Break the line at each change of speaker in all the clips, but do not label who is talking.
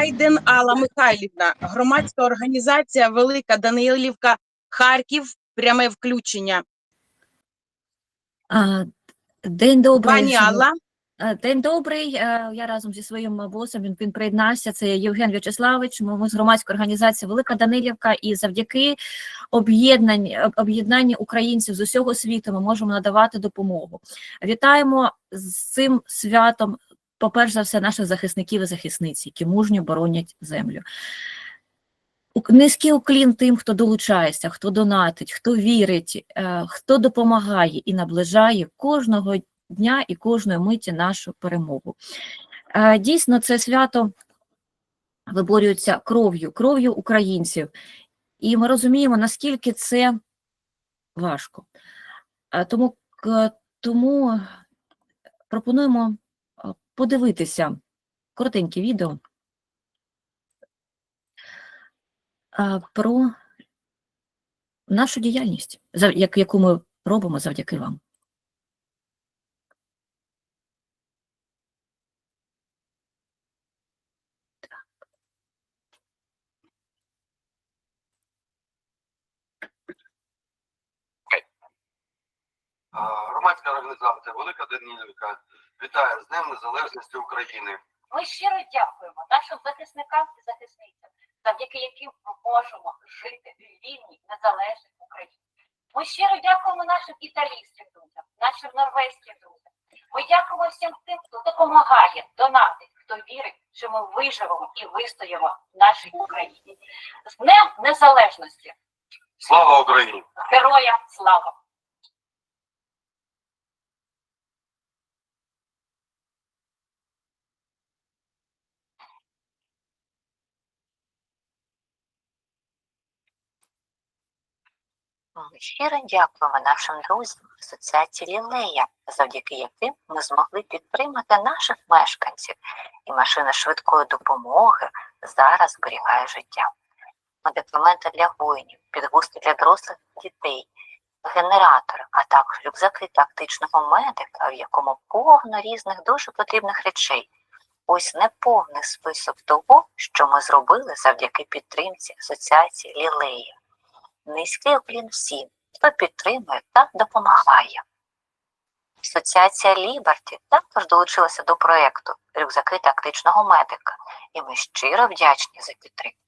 Айден Алла Михайлівна, громадська організація Велика Данилівка, Харків, пряме включення.
А, День добрий.
Пані Алла,
День добрий. е, Я разом зі своїм босом він, він приєднався. Це Євген В'ячеславович. Ми ми з громадської організації Велика Данилівка. І завдяки об'єднанні об- об'єднанні українців з усього світу ми можемо надавати допомогу. Вітаємо з цим святом. По-перше за все, наших захисників і захисниць, які мужньо боронять землю. Низький уклін тим, хто долучається, хто донатить, хто вірить, е, хто допомагає і наближає кожного дня і кожної миті нашу перемогу. Е, Дійсно, це свято виборюється кров'ю, кров'ю українців. І ми розуміємо, наскільки це важко. Е, Тому, тому пропонуємо подивитися. Коротеньке відео. Про нашу діяльність, яку ми робимо завдяки вам.
Громадська організація Велика Данілівка вітає з Днем Незалежності України.
Ми щиро дякуємо нашим захисникам і захисницям, завдяки яким ми можемо жити в вільній, незалежній Україні. Ми щиро дякуємо нашим італійським друзям, нашим норвезьким друзям. Ми дякуємо всім тим, хто допомагає, донатить, хто вірить, що ми виживемо і вистоїмо в нашій Україні. З Днем Незалежності!
Слава Україні!
Героям слава!
Ми щиро дякуємо нашим друзям Асоціації Лілея, завдяки яким ми змогли підтримати наших мешканців, і машина швидкої допомоги зараз зберігає життя. Медикаменти для воїнів, підгузки для дорослих дітей, генератори, а також рюкзаки тактичного медика, в якому повно різних дуже потрібних речей. Ось неповний список того, що ми зробили завдяки підтримці Асоціації Лілея. Низький уклін всім, хто підтримує та допомагає. Асоціація Ліберті також долучилася до проєкту рюкзаки тактичного медика, і ми щиро вдячні за підтримку.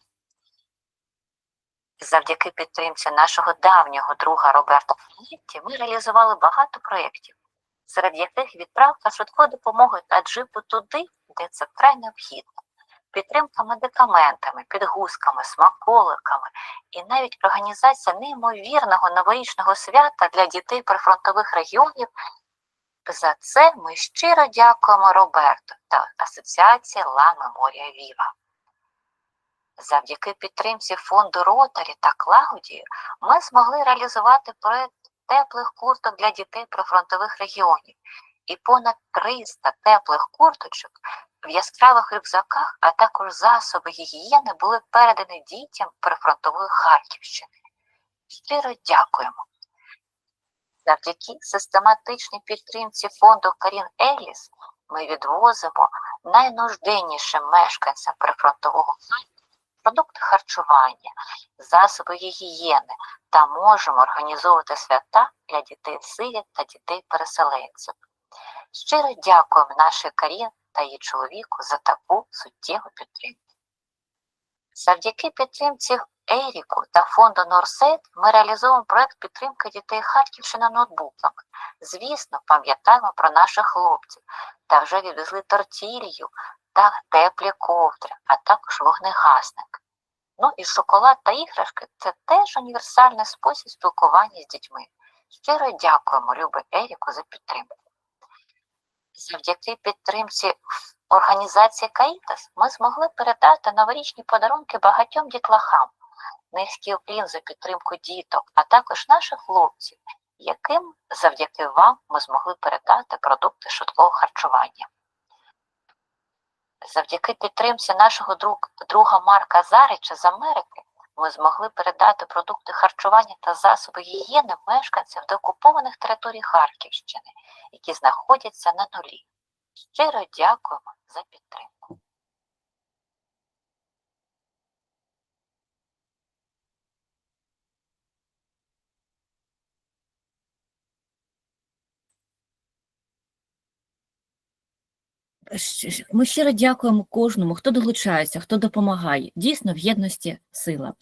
Завдяки підтримці нашого давнього друга Роберта Фанетті ми реалізували багато проєктів, серед яких відправка швидкої допомоги та джипу туди, де це вкрай необхідно підтримка медикаментами, підгузками, смаколиками і навіть організація неймовірного новорічного свята для дітей прифронтових регіонів. За це ми щиро дякуємо Роберту та Асоціації Ла Меморія Віва. Завдяки підтримці фонду Ротарі та Клаудії ми змогли реалізувати проект теплих курток для дітей прифронтових регіонів і понад 300 теплих курточок в яскравих рюкзаках, а також засоби гігієни були передані дітям прифронтової Харківщини. Щиро дякуємо. Завдяки систематичній підтримці фонду Карін Еліс ми відвозимо найнужденнішим мешканцям прифронтового Харкова продукти харчування, засоби гігієни та можемо організовувати свята для дітей сиріт та дітей переселенців. Щиро дякуємо нашій Карін та її чоловіку за таку суттєву підтримку. Завдяки підтримці Еріку та фонду Норсет ми реалізуємо проект підтримки дітей Харківщини ноутбуками. Звісно, пам'ятаємо про наших хлопців та вже відвезли тортілью та теплі ковдри, а також вогнегасник. Ну і шоколад та іграшки це теж універсальний спосіб спілкування з дітьми. Щиро дякуємо, любий Еріку, за підтримку. Завдяки підтримці організації Каїтас ми змогли передати новорічні подарунки багатьом дітлахам, низький уклін за підтримку діток, а також наших хлопців, яким завдяки вам ми змогли передати продукти швидкого харчування. Завдяки підтримці нашого друг, друга Марка Зарича з Америки ми змогли передати продукти харчування та засоби гігієни мешканцям деокупованих територій Харківщини, які знаходяться на нулі. Щиро дякуємо за підтримку.
Ми щиро дякуємо кожному, хто долучається, хто допомагає. Дійсно, в єдності сила.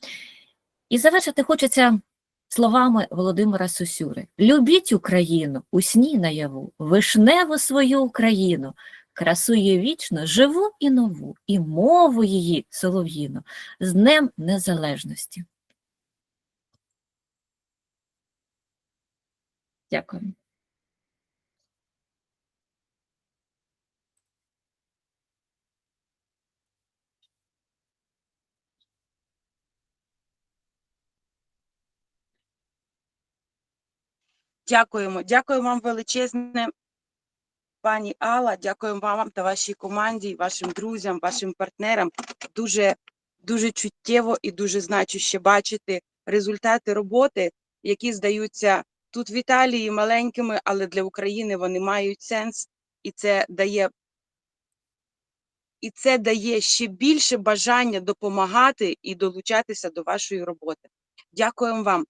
І завершити хочеться словами Володимира Сосюри: Любіть Україну, у сні наяву, вишневу свою Україну, красу її вічно, живу і нову, і мову її солов'їну, з Днем Незалежності. Дякую.
Дякуємо. Дякую вам величезне, пані Алла. Дякуємо вам та вашій команді, вашим друзям, вашим партнерам. Дуже, дуже чуттєво і дуже значуще бачити результати роботи, які здаються тут в Італії маленькими, але для України вони мають сенс, і це дає. І це дає ще більше бажання допомагати і долучатися до вашої роботи. Дякуємо вам.